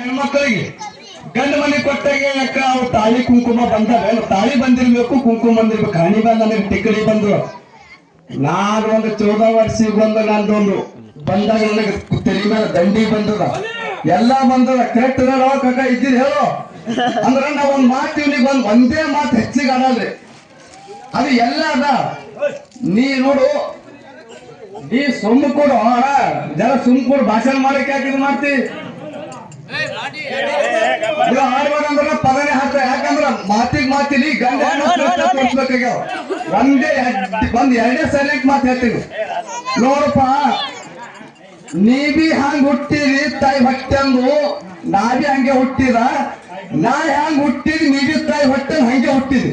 ಹೆಣ್ಮಕ್ಳಿಗೆ ಗಂಡ ಮನೆ ಕೊಟ್ಟಾಗ ಯಾಕ ಅವ್ರು ತಾಳಿ ಕುಂಕುಮ ಬಂದಾರ ತಾಳಿ ಬಂದಿರ್ಬೇಕು, ಕುಂಕುಮ ಬಂದಿರ್ಬೇಕು. ಹಣಿ ಬಂದ ನನಗೆ ಟಿಕಡಿ ಬಂದ್ರು. ನಾನು ಒಂದು ಚೌದ ವರ್ಷಿಗೆ ಬಂದು ನಂದೊಂದು. ಬಂದಾಗ ನನಗೆ ಮೇಲೆ ದಂಡಿ ಬಂದದ. ಎಲ್ಲ ಬಂದದ. ಕರೆಕ್ಟ್ ಕಾಕ ಇದ್ದೀರಿ, ಹೇಳೋ. ಅಂದ್ರ ನಾವ್ ಒಂದ್ ಮಾತು ಇವ್ನಿಗೆ ಒಂದ್ ಮಾತು ಹೆಚ್ಚಿಗೆ ಆಡಲ್ರಿ. ಅದು ಎಲ್ಲ ಅದ. ನೀ ನೋಡು, ನೀ ಸುಮ್ಮ ಕೊಡು ಜರ ಸುಮ್ ಕೊಡು, ಭಾಷಣ ಮಾಡಕ್ಕೆ ಯಾಕೆ ಇದು ಮಾಡ್ತಿ? ಇದು ಆಡ್ಬೇಕಂದ್ರ ಪದನೇ ಹಾಕ ಯಾಕಂದ್ರ ಮಾತಿಗೆ ಮಾತಿಲಿ ಗಂಡ ತೋರ್ಸ್ಬೇಕಾಗ್ಯಾವ ಒಂದೇ ಒಂದ್ ಎರಡೇ ಸೈಲೆಂಟ್ ಮಾತು ಹೇಳ್ತೀವಿ ನೋಡಪ್ಪ ನೀ ಬಿ ಹಂಗ ಹುಟ್ಟಿರಿ ತಾಯಿ ಹೊಟ್ಟೆಂದು ನಾ ಬಿ ಹಂಗೆ ಹುಟ್ಟಿದ ನಾ ಹ್ಯಾಂಗ ಹುಟ್ಟಿದ್ ನೀ ಬಿ ತಾಯಿ ಹೊಟ್ಟೆ ಹಂಗೆ ಹುಟ್ಟಿದಿ.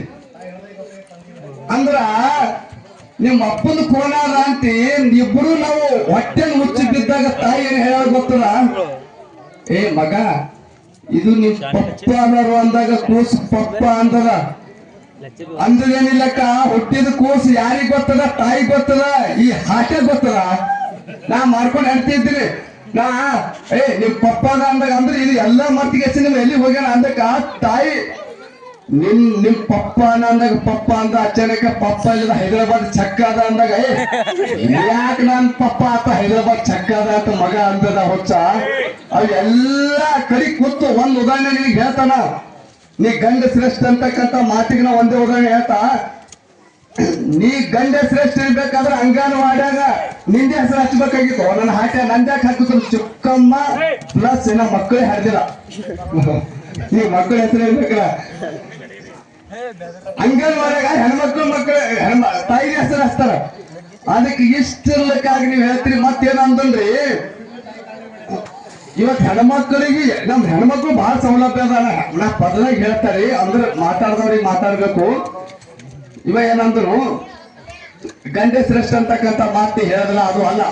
ಅಂದ್ರ ನಿಮ್ಮ ಅಪ್ಪನ ಕೋಲಾರ ಅಂತಿ ಇಬ್ರು ನಾವು ಹೊಟ್ಟೆ ಮುಚ್ಚಿ ಬಿದ್ದಾಗ ತಾಯಿ ಏನ್ ಹೇಳೋದು ಗೊತ್ತದ? ಏ ಮಗ ಇದು ನಿಮ್ ಪಪ್ಪ ಅನ್ನೋರು ಅಂದಾಗ ಕೂಸು ಪಪ್ಪ ಅಂದದ ಅಂದ್ರೇನಿಲ್ಲಕ್ಕ ಹುಟ್ಟಿದ ಕೂಸು ಯಾರಿಗ್ ಗೊತ್ತದ? ತಾಯಿ ಗೊತ್ತದ? ಈ ಹಾಟೆ ಗೊತ್ತದ? ನಾ ಮಾಡ್ಕೊಂಡು ಹೇಳ್ತಿದ್ರಿ ನಾ ಏ ನಿಮ್ ಪಪ್ಪ ಅದ ಅಂದಾಗ ಅಂದ್ರೆ ಇದು ಎಲ್ಲಾ ಮತ್ತಿಗೆ ನಿಮ್ ಎಲ್ಲಿ ಹೋಗ್ಯಾನ ಅಂದಕ್ಕ ತಾಯಿ ನಿಮ್ ನಿಮ್ ಪಪ್ಪ ಅಂದಾಗ ಪಪ್ಪ ಅಂತ ಅಚಾನಕ ಪಪ್ಪ ಇಲ್ಲದ ಹೈದರಾಬಾದ್ ಚಕ್ಕ ಅದ ಅಂದಾಗ ಯಾಕೆ ನನ್ ಪಪ್ಪ ಆತ ಹೈದರಾಬಾದ್ ಚಕ್ಕ ಅದ ಅಂತ ಮಗ ಅಂತದ ಹೊಚ್ಚ? ಅವೆಲ್ಲಾ ಎಲ್ಲ ಕಡಿ ಕೂತು ಒಂದ್ ಉದಾಹರಣೆ ನಿನಗೆ ಹೇಳ್ತಾನ. ನೀ ಗಂಡ ಶ್ರೇಷ್ಠ ಅಂತಕ್ಕಂತ ಮಾತಿಗೆ ನಾ ಒಂದೇ ಉದಾಹರಣೆ ಹೇಳ್ತಾ. ನೀ ಗಂಡ ಶ್ರೇಷ್ಠ ಇರ್ಬೇಕಾದ್ರೆ ಅಂಗನವಾಡ್ಯಾಗ ನಿಂದೆ ಹೆಸರು ಹಚ್ಚಬೇಕಾಗಿತ್ತು ನನ್ನ ಹಾಟೆ ನಂದ್ಯಾಕೆ ಹಾಕಿದ್ರು ಚಿಕ್ಕಮ್ಮ ಪ್ಲಸ್ ನಮ್ಮ ಮಕ್ಕಳೇ ಹರಿದಿಲ್ಲ. ನೀ ಮಕ್ಕಳ ಹೆಸರು ಇರ್ಬೇಕಲ್ಲ ಅಂಗನವಾಡ್ಯಾಗ ಹೆಣ್ಮಕ್ಳು ಮಕ್ಕಳು ತಾಯಿ ಹೆಸರು ಹಚ್ತಾರ. ಅದಕ್ಕೆ ಇಷ್ಟಿರ್ಲಿಕ್ಕಾಗಿ ನೀವು ಹೇಳ್ತೀರಿ ಮತ್ತೇನಂದ್ರಿ ಇವತ್ ಹೆಣ್ಮಕ್ಳಿಗೆ, ನಮ್ ಹೆಣ್ಮಕ್ಳು ಬಹಳ ಸೌಲಭ್ಯ ಅದ ನಾ ಪದನಾಗ ಹೇಳ್ತಾರೆ, ಅಂದ್ರೆ ಮಾತಾಡ್ದವ್ರಿಗೆ ಮಾತಾಡ್ಬೇಕು. ಇವ ಏನಂದ್ರು, ಗಂಡೆ ಶ್ರೇಷ್ಠ ಅಂತಕ್ಕಂಥ ಮಾತಿ ಹೇಳದ್ರ ಅದು ಅಲ್ಲ.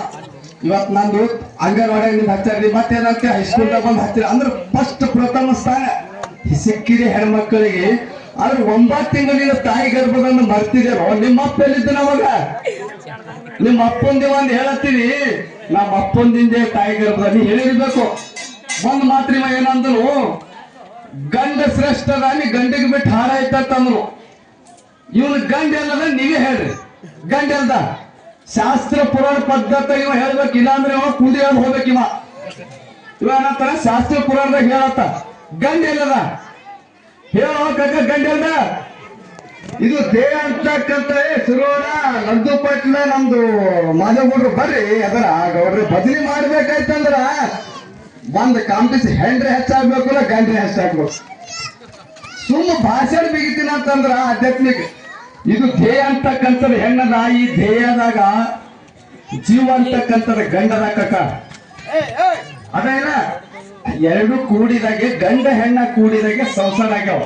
ಇವತ್ ನಂದು ಅಂಗನವಾಡಿ ನಿಂದ ಹಚ್ಚಾರಿ ಮತ್ತೇನಂತ? ಹೈಸ್ಕೂಲ್ದಾಗ ಬಂದು ಹಚ್ಚಿರಿ. ಅಂದ್ರೆ ಫಸ್ಟ್ ಪ್ರಥಮ ಸ್ಥಾನ. ಸಿಕ್ಕಿರಿ ಹೆಣ್ಮಕ್ಳಿಗೆ. ಆದ್ರೆ ಒಂಬತ್ತು ತಿಂಗಳಿನ ತಾಯಿ ಗರ್ಭದನ್ನ ಮರ್ತಿದೇರೋ ನಿಮ್ಮ ಅಪ್ಪ ಎಲ್ಲಿದ್ದ ಅವಾಗ? ನಿಮ್ಮ ಅಪ್ಪಂದಿ ಒಂದ್ ಹೇಳತ್ತೀನಿ. ನಮ್ಮ ಅಪ್ಪಂದಿಂದೆ ತಾಯಿ ಗರ್ಭದಲ್ಲಿ ಹೇಳಿರ್ಬೇಕು. ಒಂದ್ ಮಾತ್ರಿಮ ಏನಂದ್ರು ಗಂಡ ಶ್ರೇಷ್ಠದಲ್ಲಿ ನೀ ಗಂಡಿಗೆ ಬಿಟ್ಟು ಹಾರಾಯ್ತಂದ್ರು ಇವನು ಗಂಡ ಎಲ್ಲದ ನೀವೇ ಹೇಳ್ರಿ. ಗಂಡ ಎಲ್ದ ಶಾಸ್ತ್ರ ಪುರಾಣ ಪದ್ಧತಿ ಇವ ಹೇಳ್ಬೇಕು. ಇಲ್ಲಾಂದ್ರೆ ಇವ ಕುಂಡಿ ಹೋಗ್ಬೇಕಿವ ಹೋಗ್ಬೇಕು ಇವ. ಇವ ಏನಂತಾರ? ಶಾಸ್ತ್ರ ಪುರಾಣದಾಗ ಹೇಳತ್ತ. ಗಂಡ ಎಲ್ಲದ ಹೇಳೋ ಕಕ್ಕ ಗಂಡ ಇದು ದೇಹ ಅಂತಕ್ಕಂತ ಸುರೋಣ ನಂದು ಪಟ್ಲ ನಮ್ದು ಮಾಧವಗೌಡ್ರು ಬರ್ರಿ ಅದರ ಗೌಡ್ರಿ ಬದಲಿ ಮಾಡ್ಬೇಕಾಯ್ತಂದ್ರ ಒಂದ್ ಕಾಂಪಿಸ್ ಹೆಂಡ್ರೆ ಹೆಚ್ಚಾಗ್ಬೇಕು ಗಂಡ್ರೆ ಹೆಚ್ಚಾಗ್ಬೇಕು. ಸುಮ್ಮ ಭಾಷಣ ಬಿಗಿತೀನಿ ಅಂತಂದ್ರ ಆಧ್ಯಾತ್ಮಿಕ. ಇದು ಧ್ಯೇಯ ಅಂತಕ್ಕಂಥದ್ದು ಹೆಣ್ಣದ ಈ ಧ್ಯೇಯದಾಗ ಜೀವ ಅಂತಕ್ಕಂಥದ್ದು ಗಂಡದ ಕಕ್ಕ ಅದೇನ ಎರಡು ಕೂಡಿದಾಗೆ, ಗಂಡ ಹೆಣ್ಣ ಕೂಡಿದಾಗೆ ಸಂಸಾರ ಆಗ್ಯಾವ.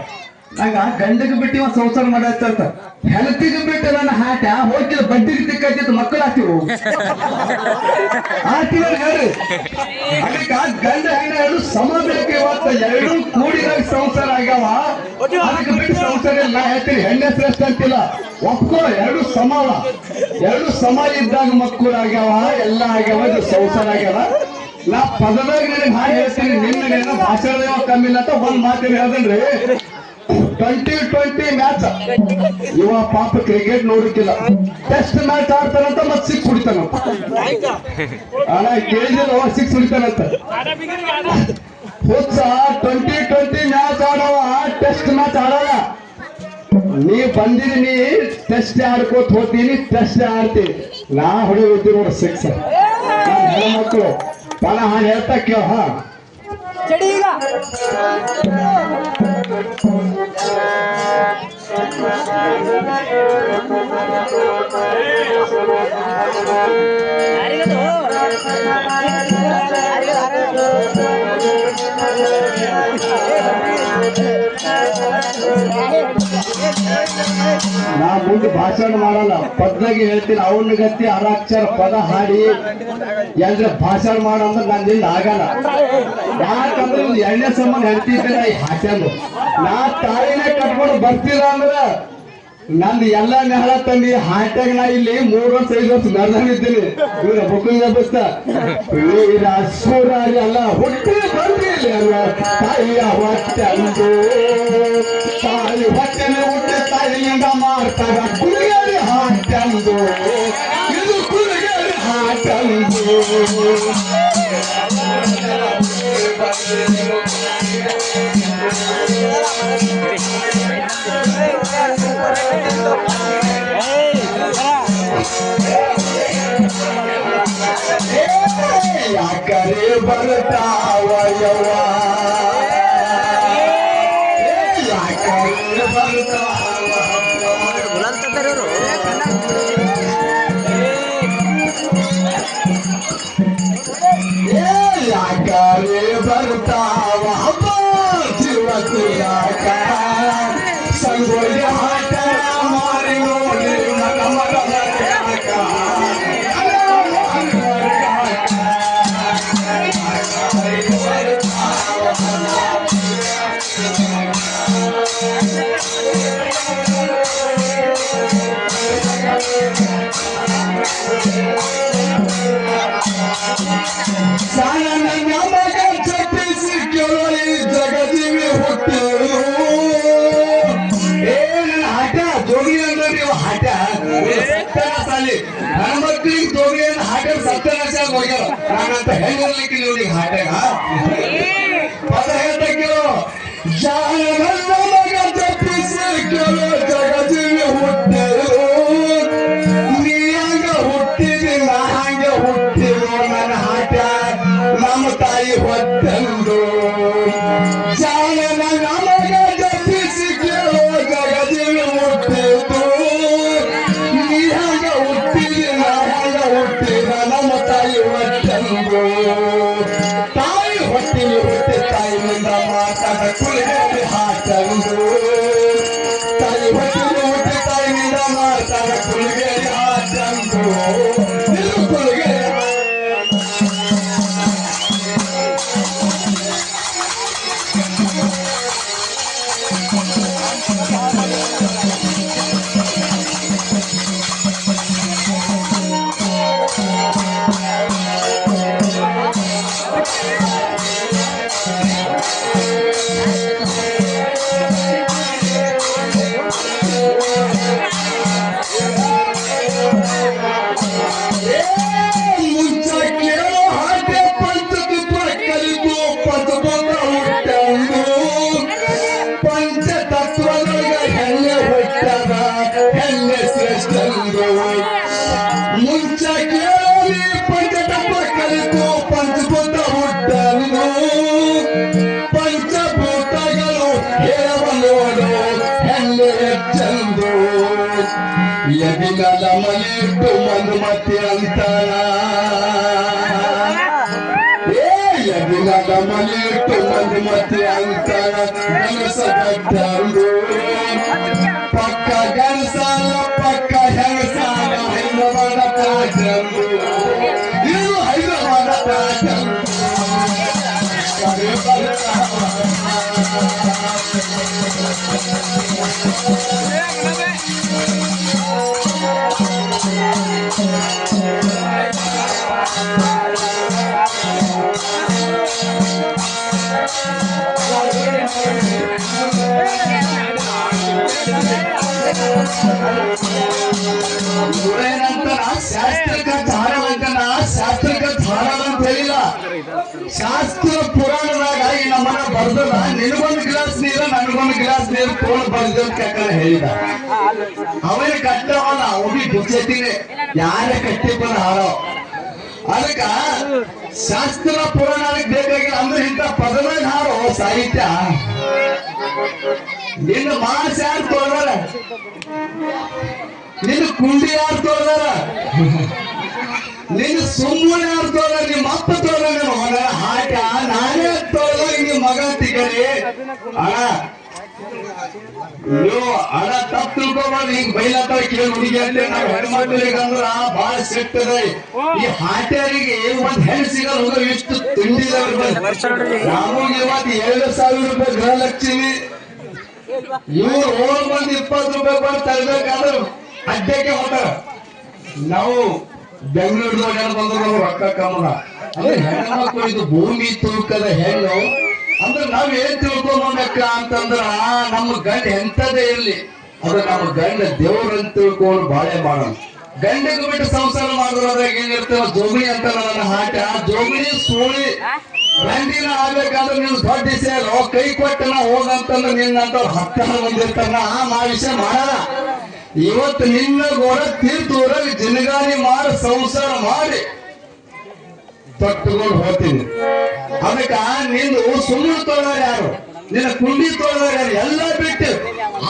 ಹಂಗ ಗಂಡಗ ಬಿಟ್ಟು ಇವ ಸಂಸಾರ ಮಾಡತ್ತ ಹೆಲ್ತಿಗೆ ಬಿಟ್ಟು ನನ್ನ ಹಾಟ ಹೋಗಿ ಬಡ್ಡಿಗೆ ತಿಕ್ಕತ್ತಿತ್ತು ಮಕ್ಕಳು ಹಾಕಿವು ಹಾಕಿವ ಹೇಳ್ರಿ. ಅದಕ್ಕ ಗಂಡ ಹೆಣ್ಣ ಎರಡು ಸಮ ಬೇಕು ಎರಡು ಕೂಡಿದಾಗ ಸಂಸಾರ ಆಗ್ಯಾವ. ಅದಕ್ಕೆ ಬಿಟ್ಟು ಸಂಸಾರ ಇಲ್ಲ. ಹೇಳ್ತೀರಿ ಹೆಣ್ಣೆ ಶ್ರೇಷ್ಠ ಅಂತಿಲ್ಲ. ಒಪ್ಕೋ, ಎರಡು ಸಮವ ಎರಡು ಸಮ ಇದ್ದಾಗ ಮಕ್ಕಳು ಆಗ್ಯಾವ, ಎಲ್ಲ ಆಗ್ಯಾವ, ಇದು ಸಂಸಾರ ಆಗ್ಯಾವ. ನಾ ಪದದಾಗ ನಿನಗೆ ಹಾಗೆ ಹೇಳ್ತೀನಿ ನಿನ್ನ ಭಾಷೆ ಕಮ್ಮಿ ಇಲ್ಲ ಅಂತ ಒಂದ್ ಮಾತಿನ ಹೇಳ್ದನ್ರಿ. ಟ್ವೆಂಟಿ ಟ್ವೆಂಟಿ ಮ್ಯಾಚ್ ಇವ ಪಾಪ ಕ್ರಿಕೆಟ್ ನೋಡಿಕ್ಕಿಲ್ಲ ಟೆಸ್ಟ್ ಮ್ಯಾಚ್ ಆಡ್ತಾನಂತ ಮತ್ ಸಿಕ್ಸ್ ಹೊಡಿತಾನಂತ. ಅಣ್ಣ ಕೇಳಿದ್ರು ಸಿಕ್ಸ್ ಹೊಡಿತಾನಂತ. ಹುಚ್ಚ ಟ್ವೆಂಟಿ ಟ್ವೆಂಟಿ ಮ್ಯಾಚ್ ಆಡವ ಟೆಸ್ಟ್ ಮ್ಯಾಚ್ ಆಡಲ್ಲ. ನೀ ಬಂದಿದೀನಿ ಟೆಸ್ಟ್ ಆಡ್ಕೋತ ಹೋಗ್ತೀನಿ ಟೆಸ್ಟ್ ಆಡ್ತೀನಿ. ನಾ ಹೊಡೆಯೋದು ನೋಡ ಸಿಕ್ಸ್ ಹೆಣ್ಮಕ್ಳು. ಪಣ ಹಾಗೆ ಹೇಳ್ತಾ ಕೇಳ ಹಾ ಚಡಿ ಈಗ ನಾ ಮುಂದೆ ಭಾಷಣ ಮಾಡಲ್ಲ. ಪದ್ನಾಗಿ ಹೇಳ್ತೀನಿ. ಅವನ ಗತಿ ಅರಾಕ್ಷರ ಪದ ಹಾಡಿ ಅಂದ್ರೆ ಭಾಷಣ ಮಾಡಂದ್ರೆ ನನ್ನಿಂದ ಆಗಲ್ಲ. ಯಾಕಂದ್ರೆ ಎಣ್ಣೆ ಸಂಬಂಧ ಹೇಳ್ತಿದ್ದೆ ಈ ಹಾಕ್ಯಂದು ನಾ ತಾಯಿನೇ ಕಟ್ಕೊಂಡು ಬರ್ತೀರ ಅಂದ್ರ ನಂದು ಎಲ್ಲ ನೆಹಳ ತಂದಿ ಹಾಟ್ಯಾಗ ನಾ ಇಲ್ಲಿ ಮೂರ್ ವರ್ಷ ಐದು ವರ್ಷ ಮೆರೆದಾಗಿದ್ದೀನಿ ಇವ್ರ ಬುಕ್ಕಿಂಗ್ ವ್ಯವಸ್ಥ ವೀರ ಅಲ್ಲ, ಹುಟ್ಟಿ ಬಂದಿಲ್ಲ ತಾಯಿಯ ಹೊಟ್ಟೆಂದು. ತಾಯಿ ಹುಟ್ಟಿ ತಾಯಿಯಿಂದ ಮಾಡ್ತಾರ ಕುರಿಯಲ್ಲಿ ಇದು ಹಾಟೆಂದು Hey, I got it, but it's all I want. Sayang, Thank you. ಮನುಮತಿ ಅಂತಾನ ಏ ಎದಿಗಲ ಮಲಿಟ್ಟು ಇವ್ರೇನಂತಾರ ಶಾಸ್ತ್ರಕ್ಕ ಧಾರವಂತನ ಶಾಸ್ತ್ರಿಕ ಧಾರವ ಅಂತ ಹೇಳಿಲ್ಲ ಶಾಸ್ತ್ರ ಪುರಾಣದಾಗ ಈ ನಮ್ಮನ್ನ ಬರ್ದಲ್ಲ ನಿನಗೊಂದು ಗ್ಲಾಸ್ ನೀರ ನನಗೊಂದು ಗ್ಲಾಸ್ ನೀರು ತೋಳು ಬರ್ದು ಅಂತ ಹೇಳಿದ ಅವನಿಗೆ ಕಟ್ಟವಲ್ಲ ಅವನಿ ದುಚ್ಚತಿನೇ ಯಾರೇ ಕಟ್ಟಿಪ್ಪನ ಹಾರೋ ಅದಕ್ಕ ಶಾಸ್ತ್ರ ಪುರಾಣಕ್ಕೆ ಬೇಕಾಗಿಲ್ಲ ಅಂದ್ರೆ ಇಂಥ ಪದವೇ ಹಾರೋ ಸಾಹಿತ್ಯ. ನಿನ್ನ ಮಾಸ ಯಾರು ತೋರ್ದಾರ ನಿನ್ನ ಕುಂಡಿ ಯಾರು ತೋರ್ದಾರ ನಿನ್ನ ಸುಮ್ಮನೆ ಯಾರು ತೋರ್ದಾರ ನಿಮ್ಮ ಅಪ್ಪ ತೋರ್ದ ನಿಮ್ಮ ಮಗ. ಹಾಟ ನಾನೇ ತೋದ ನಿಮ್ಮ ಮಗ ತಿಗರಿ ಅಣ್ಣ ನೀವು ತಪ್ಪು ತಿಳ್ಕೊಬಾರ್ದು ಈಗ ಬೈಲಾತ ಕೇಳಿ ಹುಡುಗಿ ಅಂದ್ರೆ ನಾವು ಹೆಣ್ಮಕ್ಳಿಗಂದ್ರ ಬಹಳ ಸಿಗ್ತದೆ ಅದ ಈ ಹಾಟ್ಯಾರಿಗೆ ಒಂದ್ ಹೆಣ್ ಸಿಗಲ್ಲ ಹೋಗ ಎಷ್ಟು ತಿಂಡಿದವ್ರು ನಮಗೆ ಇವತ್ತು ಎರಡು ಸಾವಿರ ರೂಪಾಯಿ ಗೃಹಲಕ್ಷ್ಮಿ. ಇವ್ರು ಹೋಗ್ ಬಂದು ಇಪ್ಪತ್ತು ರೂಪಾಯಿ ಬಂದು ತರಬೇಕಾದ್ರೆ ಅಡ್ಡಕ್ಕೆ ಹೋಗ್ತಾರ. ನಾವು ಬೆಂಗಳೂರದಾಗ ಬಂದ್ರೆ ನಾವು ರೊಕ್ಕ ಕಮ್ಮದ ಅಂದ್ರೆ ಹೆಣ್ಮಕ್ಳು ಇದು ಭೂಮಿ ತೂಕದ ಹೆಣ್ಣು. ಅಂದ್ರೆ ನಾವ್ ಏನ್ ತಿಳ್ಕೊಂಡ್ಬೇಕ ಅಂತಂದ್ರ ನಮ್ಮ ಗಂಡ ಎಂತದೇ ಇರ್ಲಿ ಅದು ನಮ್ಮ ಗಂಡ ದೇವ್ರ ಅಂತ ತಿಳ್ಕೊಂಡು ಬಾಳೆ ಮಾಡೋಣ ಗಂಡಿಗೆ ಬಿಟ್ಟು ಸಂಸಾರ ಮಾಡೋದ್ರಾಗ ಏನಿರ್ತೇವ ಜೋಮಿ ಅಂತ ನನ್ನ ಹಾಟ ಜೋಮಿ ಸೋಳಿ ಗಂಡಿನ ಆಗ್ಬೇಕಾದ್ರೆ ನೀನು ದೊಡ್ಡ ಸೇರೋ ಕೈ ಕೊಟ್ಟನ ಹೋಗಂತಂದ್ರೆ ನಿನ್ನಂತ ಹತ್ತಾರು ಬಂದಿರ್ತಾನ ಆ ವಿಷಯ ಮಾಡಲ್ಲ. ಇವತ್ತು ನಿನ್ನ ಗೋಡ ತೀರ್ಥೂರಲ್ಲಿ ಜಿನಗಾನಿ ಮಾಡಿ ಸಂಸಾರ ಮಾಡಿ ತೊಟ್ಟುಕೊಂಡು ಹೋಗ್ತೀನಿ. ಅದಕ್ಕ ನಿಂದು ಸುಳ್ಳು ತೊಳೆದಾರ ಯಾರು? ನಿನ್ನ ಕುಂಡಿ ತೊಳೆದಾರ ಯಾರು? ಎಲ್ಲ ಬಿಟ್ಟು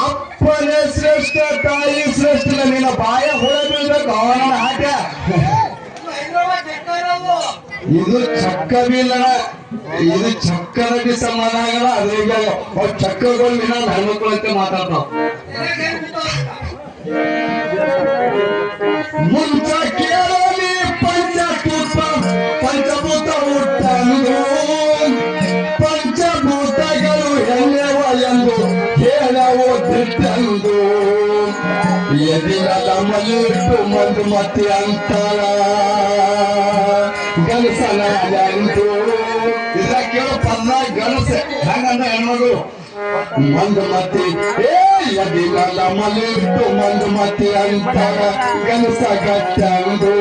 ಅಪ್ಪನೇ ಶ್ರೇಷ್ಠ, ತಾಯಿ ಶ್ರೇಷ್ಠ ನಿನ್ನ ಬಾಯ ಹುಳ ಬೀಳ್ಬೇಕು. ಅವನ ಆಟ ಇದು ಚಕ್ಕ ಬೀಳಣ ಇದು ಚಕ್ಕರ ಸಮಾನ ಆಗಲ್ಲ ಅದು ಈಗ ಚಕ್ಕಗಳು ಬಿನ ಹೆಣ್ಮಕ್ಳು ಅಂತ ಮಾತಾಡ್ತಾವ. ಮುಂಚ ಮಲಿಟ್ಟು ಮಂದು ಮತಿ ಅಂತಾರ. ಗಣಸನ ಎಂದು ಇದ್ರ ಕೇಳೋ ಪದ ಗಣಸ ಹಂಗಂದ ಹೆಣ್ಮಗಳು ಮಂದು ಮತಿ ಏ ಎದಿರಲ ಮಲಿಟ್ಟು ಮಂದು ಮತಿ ಅಂತಾರ. ಗಣಸ ಗಟ್ಟಂದು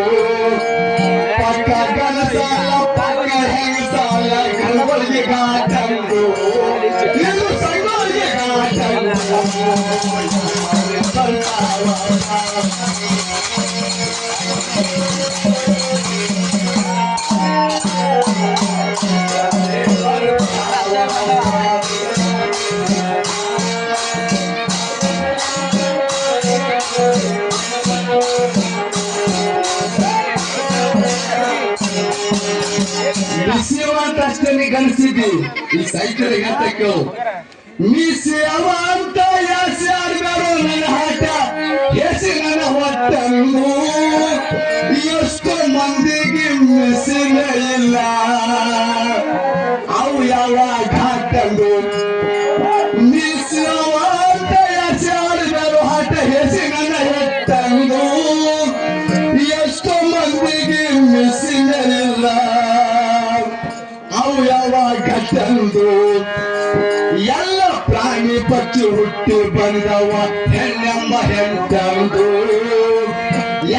ಪಕ್ಕ ಗಣಸಾಲ ಪಕ್ಕ ಹೆಂಗಸಾಲ ಗಣಗಳಿಗೆ ಗಾಟಂದು ಸಂಗೋಳಿಗೆ ಬಿಸಿವ ಅಂತ ಅಷ್ಟೇ ನೀ ಗಣಿಸಿದ್ದಿ ಈ ಸೈಕಲ್ ಅಂತ ಕೇಳು ಮೀಸೆಯವ ಅಂತ ಯಾಸಿ ಆಡ್ಬೇಡು ಹಾಟ ಹೆಸಿ ನನ್ನ ಹೊಟ್ಟಂದು ಎಷ್ಟು ಮಂದಿಗೆ ಮಿಸಿನ ಇಲ್ಲ ಅವು ಯಾವಾಗ ತಂದು ಎಲ್ಲ ಪ್ರಾಣಿ ಪಕ್ಷಿ ಹುಟ್ಟಿ ಬಂದವ ಹೆಣ್ಣೆಂಬ ಹೆಂಟಂದು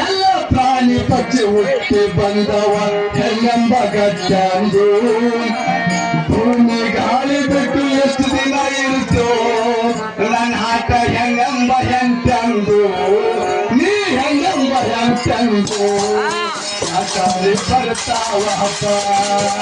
ಎಲ್ಲ ಪ್ರಾಣಿ ಪಕ್ಷಿ ಹುಟ್ಟಿ ಬಂದವ ಹೆಣ್ಣೆಂಬ ಗಟ್ಟಂದು للفرقة وحبها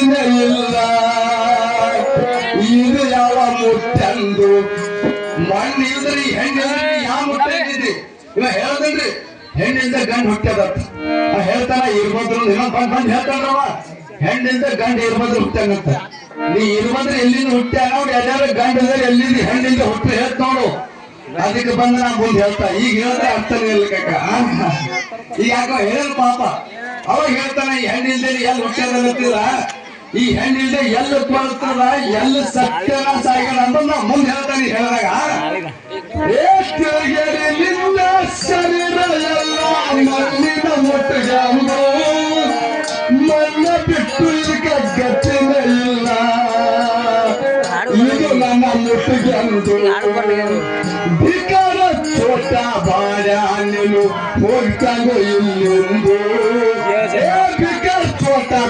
ಇಲ್ಲ. ಇದು ಯಾವ ಮುಟ್ಟಂದು ಮಣ್ಣು ಇಲ್ದ್ರಿ ಹೆಣ್ಣು ಯಾವ ಮುಟ್ಟಿದ್ರಿ ಇಲ್ಲ ಹೇಳ್ದನ್ರಿ? ಹೆಣ್ಣಿಂದ ಗಂಡು ಹುಟ್ಟದ ಹೇಳ್ತಾನ ಇರ್ಬೋದು ಇನ್ನೊಂದ್ ಬಂದ್ ಬಂದ್ ಹೇಳ್ತಾನವ. ಹೆಣ್ಣಿಂದ ಗಂಡ ಇರ್ಬೋದು ಹುಟ್ಟಂಗಂತ. ನೀ ಇರ್ಬಂದ್ರೆ ಎಲ್ಲಿಂದ ಹುಟ್ಟ ನೋಡಿ ಎಲ್ಲಾರು ಗಂಡ ಇದ್ರೆ ಎಲ್ಲಿಂದ ಹೆಣ್ಣಿಂದ ಹುಟ್ಟು ಹೇಳ್ತ ನೋಡು. ಅದಕ್ಕೆ ಬಂದ ನಾ ಮುಂದೆ ಹೇಳ್ತಾ ಈಗ ಹೇಳಿದ್ರೆ ಅರ್ಥನೇ ಇಲ್ಲ ಕಕ್ಕ ಈಗ ಯಾಕೋ ಹೇಳ ಪಾಪ. ಅವಾಗ ಹೇಳ್ತಾನ ಈ ಹೆಣ್ಣಿಲ್ದೆ ಎಲ್ಲಿ ಹುಟ್ಟ್ಯದ ಈ ಹೆಣ್ಣಿಲ್ದೆ ಎಲ್ಲ ಕೊಳ್ತದ ಎಲ್ಲ ಸತ್ಯನಾಶ ಆಗ್ಯಾನ ಅಂತ ನಾ ಮುಂದೆ ಹೇಳ್ತಾನೆ ಹೇಳಿದಾಗ. ಏಷ್ಟಿಗೆ ನಿನ್ನ ಶರೀರ ಎಲ್ಲ ಮಣ್ಣಿನ ಅಂದು ಮಣ್ಣ ಬಿಟ್ಟು ಇದಕ್ಕೆ ಗತಿನ ಇಲ್ಲ ಇದು ನನ್ನ ಮುಟ್ಟಿಗೆ ಅಂದು. ಬಿಕಾರ ಚೋಟ ಬಾಳ ನೀನು ಹೋಗ್ತಾನೋ ಇಲ್ಲೊಂದು.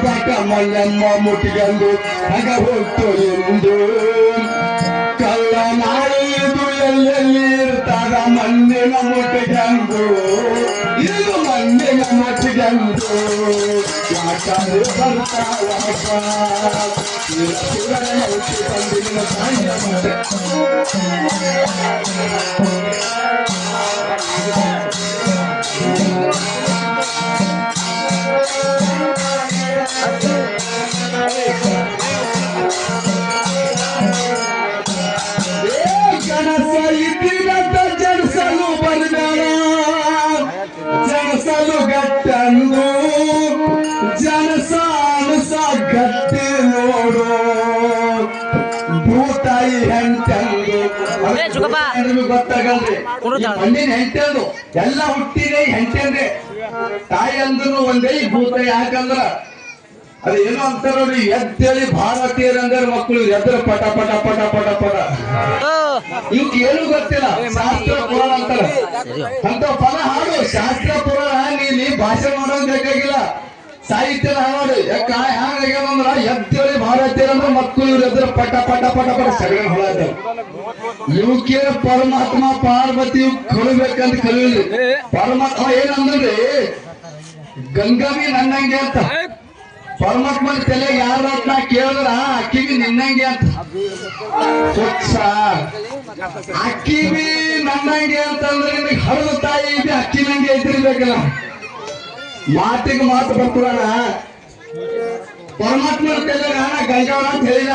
ಬಾಟ ಮಲ್ಲಮ್ಮ ಮುಟ್ಟಿಗೆಂದು ಆಗ ಹೋಗ್ತು ಎಂದು ಕಲ್ಲ ನಾಯಿದು ಎಲ್ಲೆಲ್ಲಿ ಇರ್ತಾರ ಮಣ್ಣಿನ ಮುಟ್ಟಿಗೆಂದು ಇದು ಮಣ್ಣಿನ ಮುಟ್ಟಿಗೆ ಬಂದಿದೆಂದು ಯಾಕಾದ್ರೆ ಬರ್ತಾವಪ್ಪ ಸುರನ ಹುಟ್ಟಿ ಬಂದಿನ ಹೆಂಟಂದು ಎಲ್ಲ ಹುಟ್ಟಿದೆ ಹೆಂಟಂದ್ರೆ ತಾಯಿ ಅಂದ್ರು ಒಂದೇ ಭೂತ ಯಾಕಂದ್ರ ಅದು ಏನೋ ಅಂತಾರ ನೋಡ್ರಿ ಎದ್ದೇಳಿ ಭಾರತೀಯರ ಅಂದ್ರೆ ಮಕ್ಕಳು ಎದ್ರ ಪಟ ಪಟ ಪಟ ಪಟ ಪಟ. ಇವಕ್ಕೆ ಏನು ಗೊತ್ತಿಲ್ಲ ಶಾಸ್ತ್ರ ಪುರಾಣ ಅಂತಾರ. ಅಂತ ಪದ ಹಾಡು ಶಾಸ್ತ್ರ ಪುರಾಣ ನೀ ಭಾಷೆ ಮಾಡೋದ್ ಬೇಕಾಗಿಲ್ಲ. ಸಾಹಿತ್ಯ ಹಾಡು ಯಾಕ ಹ್ಯಾಂಗಾಗ್ಯಾವಂದ್ರ ಎದ್ದೇಳಿ ಭಾರತೀಯರ ಅಂದ್ರೆ ಮಕ್ಕಳು ಇವ್ರ ಎದ್ರ ಪಟ ಪಟ ಪಟ ಪಟ ಸಗಣ ಹೊಳ ಇದ್ದಾವ ಇವಕ್ಕೆ ಪರಮಾತ್ಮ ಪಾರ್ವತಿ ಕಲಿಬೇಕಂತ ಕಲಿಯಲಿ ಪರಮಾತ್ಮ ಏನಂದ್ರಿ ಗಂಗಾವಿ ನನ್ನಂಗೆ ಅಂತ. ಪರಮಾತ್ಮನ ತಲೆ ಯಾರ ನಾ ಕೇಳಿದ್ರ ಅಕ್ಕಿಗೆ ನಿನ್ನಂಗೆ ಅಂತ. ಸ್ವಚ್ಛ ಅಕ್ಕಿವಿ ನನ್ನಂಗೆ ಅಂತಂದ್ರೆ ನಿಮಗೆ ಹರಿದ ತಾಯಿ ಇದೆ ಅಕ್ಕಿ ನಂಗೆ ಐತಿರ್ಬೇಕಲ್ಲ ಮಾತಿಗೆ ಮಾತು ಬರ್ತದಣ ಪರಮಾತ್ಮನ ತಲೆ ನಾನ ಗಂಗಾವನ ಅಂತ ಹೇಳಿದ.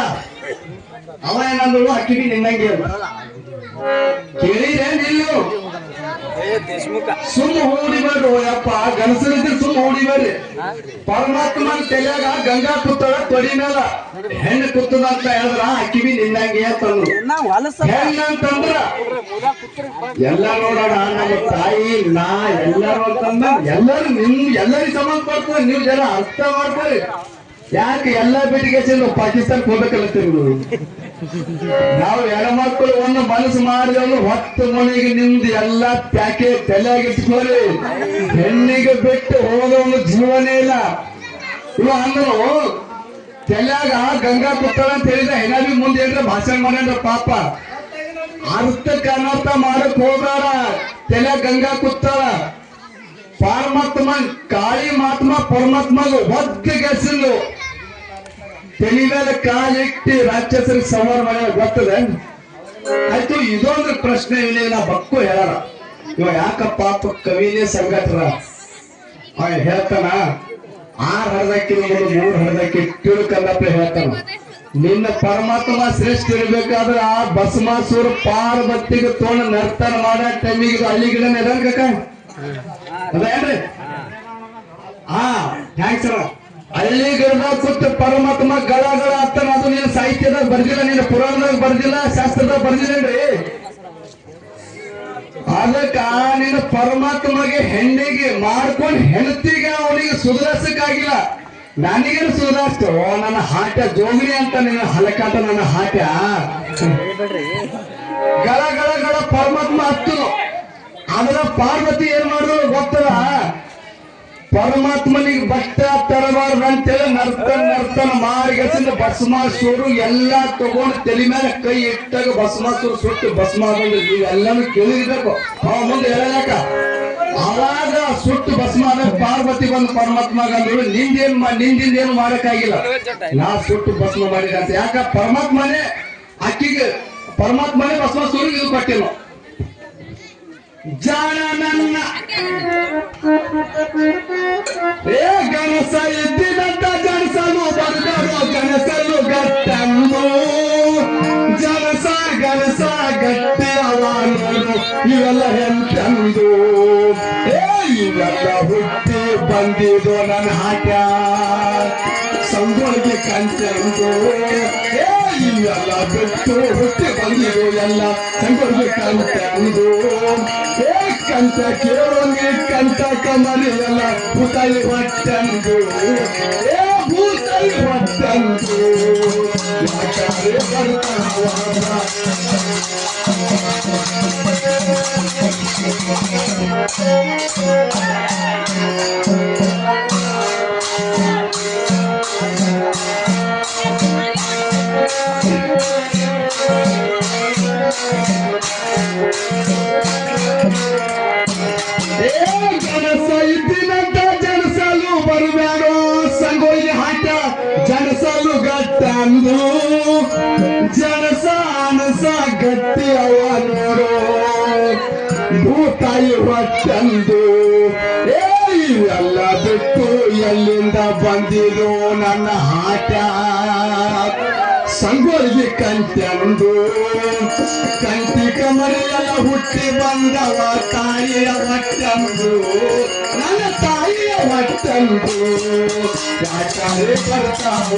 ಅವ ಏನಂದ್ರು ಅಕ್ಕಿಗೆ ನಿನ್ನಂಗೆ ನಿಲ್ಲು ಸುಮ್ಮ ಹೂಡಿಬೇಡ್ರು ಯಪ್ಪ ಗನಸರಿದ್ರೆ ಸುಮ್ಮ ಬರ್ರಿ ಪರಮಾತ್ಮನ ತಲೆಯಾಗ ಗಂಗಾ ಕೂತಳ ತೊಡಿ ಮೇಲ. ಹೆಣ್ಣು ಕೂತದ ಅಂತ ಹೇಳಿದ್ರ ಅಕ್ಕಿವಿ ನಿನ್ನಂಗೆ ಅಂತಂದ್ರು. ಹೆಣ್ಣಂತಂದ್ರ ಎಲ್ಲ ನೋಡೋಣ ನಮ್ಮ ತಾಯಿ ನಾ ಎಲ್ಲರೂ ಅಂತಂದ ಎಲ್ಲರೂ ನಿಮ್ ಎಲ್ಲರಿಗೂ ಸಂಬಂಧ ಪಡ್ತದೆ ನೀವು ಜನ ಅರ್ಥ ಮಾಡ್ಕೊಳ್ಳಿ. ಯಾಕೆ? ಎಲ್ಲ ಬಿಟ್ಟಿಗೆ ಪಾಕಿಸ್ತಾನಕ್ಕೆ ಹೋಗ್ಬೇಕಲ್ಲತ್ತೀರಿ ನಾವು ನಾವು ಮಕ್ಕಳು ಒಂದು ಮನಸ್ಸು ಮಾಡಿದವನು ಹೊತ್ತು ಮನೆಗೆ ನಿಮ್ದು ಎಲ್ಲ ಪ್ಯಾಕೇಜ್ ತಲೆಯಾಗಿಟ್ಕೊಳ್ಳಿ. ಹೆಣ್ಣಿಗೆ ಬಿಟ್ಟು ಹೋಗೋನು ಜೀವನೇ ಇಲ್ಲ. ಇವ ಅಂದನು ತಲೆಯಾಗ ಗಂಗಾ ಪುತ್ರ ಅಂತ ಹೇಳಿದ ಹೆಣ್ಣಾಗಿ ಮುಂದೆ ಏನ್ರ ಭಾಷಣ ಮಾಡ್ಯಾರ ಪಾಪ. ಅರ್ಥ ಅನರ್ಥ ಮಾಡಕ್ ಹೋಗ್ಬೇಡ. ತಲೆ ಗಂಗಾ ಕುತ್ತಾಳ ಪರಮಾತ್ಮ, ಕಾಳಿ ಮಾತ್ಮ ಪರಮಾತ್ಮಗ ಒತ್ತಿಗೆಸಿಲ್ಲು ತಲೆ ಮೇಲೆ ಕಾಲಿಟ್ಟು ರಾಕ್ಷಸರಿಗೆ ಸಂಹಾರ ಮಾಡ್ಯಾರ ಗೊತ್ತದೆ? ಆಯ್ತು, ಇದೊಂದು ಪ್ರಶ್ನೆ ಇಲ್ಲಿ ಬಕ್ಕು ಹೇಳಲ್ಲ. ಇವ ಯಾಕ ಪಾಪ ಕವಿನೇ ಅವ ಹೇಳ್ತಾನ ಆರ್ ಹರಿದಕ್ಕಿ ಮೂರ್ ಹರಿದಕ್ಕಿ ತಿಳ್ಕಲ್ಲಪ್ಪ ಹೇಳ್ತಾನ. ನಿನ್ನ ಪರಮಾತ್ಮ ಶ್ರೇಷ್ಠ ಇರ್ಬೇಕಾದ್ರೆ ಆ ಭಸ್ಮಾಸುರ ಪಾರ್ವತಿಗೆ ತೋಣ ನರ್ತನ ಮಾಡೋ ಟೈಮಿಗೆ ಅಲ್ಲಿ ಗಿಡ ಕಕ್ಕ ಅದೇನ್ರಿ ಹಾ ಥ್ಯಾಂಕ್ಸ್ ಅಣ್ಣ. ಹಳ್ಳಿ ಕುತ್ತ ಕೂತು ಪರಮಾತ್ಮ ಗಳ ಗಳ ಅತ್ತನ ಅದು ನೀನು ಸಾಹಿತ್ಯದಾಗ ಬರ್ದಿಲ್ಲ, ನೀನು ಪುರಾಣದಾಗ ಬರ್ದಿಲ್ಲ, ಶಾಸ್ತ್ರದಾಗ ಬರ್ದಿಲ್ಲೇನ್ರಿ ಅದಕ್ಕ ನೀನು ಪರಮಾತ್ಮಗೆ ಹೆಣ್ಣಿಗೆ ಮಾಡ್ಕೊಂಡು ಹೆಂಡತಿಗೆ ಅವನಿಗೆ ಸುಧಾರಿಸಕ್ಕಾಗಿಲ್ಲ. ನನಗೇನು ಸುಧಾರಿಸ್ತು? ನನ್ನ ಹಾಟ ಜೋಗಿನಿ ಅಂತ ನಿನ್ನ ಹಲಕಾಟ ನನ್ನ ಹಾಟ ಗಳ ಗಳ ಗಳ ಪರಮಾತ್ಮ ಹತ್ತು. ಅದರ ಪಾರ್ವತಿ ಏನ್ ಮಾಡಿದ್ರು ಗೊತ್ತದ? ಪರಮಾತ್ಮನಿಗೆ ಬಟ್ಟ ತರಬಾರ್ದು ಅಂತೇಳಿ ನರ್ತನ ನರ್ತನ ಮಾರಿಗೆಸಿಂದ ಭಸ್ಮಾಸುರು ಎಲ್ಲಾ ತಗೊಂಡು ತಲೆ ಮೇಲೆ ಕೈ ಇಟ್ಟಾಗ ಭಸ್ಮಾಸುರು ಸುಟ್ಟು ಭಸ್ಮ ನೀವೆಲ್ಲಾನು ಕೇಳಿರ್ಬೇಕು. ಅವ ಮುಂದೆ ಹೇಳಕ ಅವಾಗ ಸುಟ್ಟು ಭಸ್ಮ ಅಂದ್ರೆ ಪಾರ್ವತಿ ಬಂದು ಪರಮಾತ್ಮ ಗಂಧರು ನಿಂದೇನ್ ನಿಂದಿಂದ ಏನು ಮಾಡಕ್ಕಾಗಿಲ್ಲ. ನಾ ಸುಟ್ಟು ಭಸ್ಮ ಮಾಡಿದ ಯಾಕ? ಪರಮಾತ್ಮನೇ ಅಕ್ಕಿಗೆ ಪರಮಾತ್ಮನೇ ಭಸ್ಮಾಸುರು ಇದು ಕೊಟ್ಟಿಲ್ಲ. ಜಾಣ ನನ್ನ. ಏ, ಗಣಸ ಇದ್ದಿದಂತ ಜನಸಲು ಬರ್ದರು ಗಣಸಲು ಗಟ್ಟಂದು ಜನಸ, ಗಣಸ ಗಟ್ಟಿ ಅವನು ಇವೆಲ್ಲ ಎಂತಂದು. ಏ, ಇವೆಲ್ಲ ಹುಟ್ಟಿ ಬಂದಿದೋ ನನ್ನ ಹಾಟ ಸಂಗೊಳ್ಗೆ ಕಂಚಂದು ಏ ಇವೆಲ್ಲ ಬಿಟ್ಟು ಹುಟ್ಟಿ ಬಂದಿದ್ದು ಎಲ್ಲ ಸಂಗೊಳ್ಗೆ ಕಂಚಂದು ಏ ಕಂತ ಕೇಳೋಂಗೆ ಕಂತ ಕಮಲಿ ಎಲ್ಲ ಭೂತಾಯಿ ಹೊಟ್ಟಂದು ಏ ಭೂತಾಯಿ ಹೊಟ್ಟಂದು ಯಾಕಾರೆ ಬರ್ತಾವ ನಂದು ಜನಸಾನಸ ಗಟ್ಟಿಯವ ನೋಡು ಭೂತಾಯಿ ಹೊಟ್ಟಂದು ಇವೆಲ್ಲ ಬಿಟ್ಟು ಎಲ್ಲಿಂದ ಬಂದಿರೋ ನನ್ನ ಆಟ? ಸಂಗೋಳಿಗೆ ಕಂಟೆಂದು ಕಂಟಿ ಕಮರಿಯಲ್ಲ ಹುಟ್ಟಿ ಬಂದವ ತಾಯಿಯ ಹೊಟ್ಟಂದು ನನ್ನ ತಾಯಿಯ ಹೊಟ್ಟಂದು ಯಾಕಂದ್ರೆ ಬರ್ತಾವ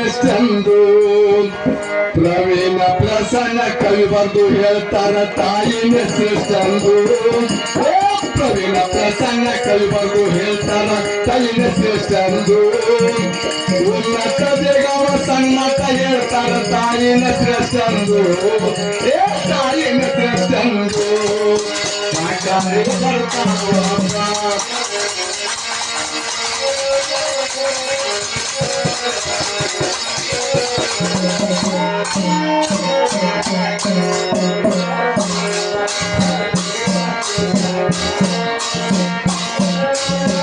ಶ್ರೇಷ್ಠಂದು ಪ್ರವೀಣ ಪ್ರಸನ್ನ ಕವಿ ಬಂದು ಹೇಳ್ತಾರ ತಾಯಿನೇ ಶ್ರೇಷ್ಠಂದು ಪ್ರವೀಣ ಪ್ರಸನ್ನ ಕವಿ ಬಂದು ಹೇಳ್ತಾರ ತಾಯಿನೇ ಶ್ರೇಷ್ಠಂದು ಉನ್ನತ ಬೇಗವ ಸನ್ನತ ಹೇಳ್ತಾರ ತಾಯಿನ ಶ್ರೇಷ್ಠಂದು ಏ ತಾಯಿನ ಶ್ರೇಷ್ಠಂದು ಬರ್ತಾವ Thank you.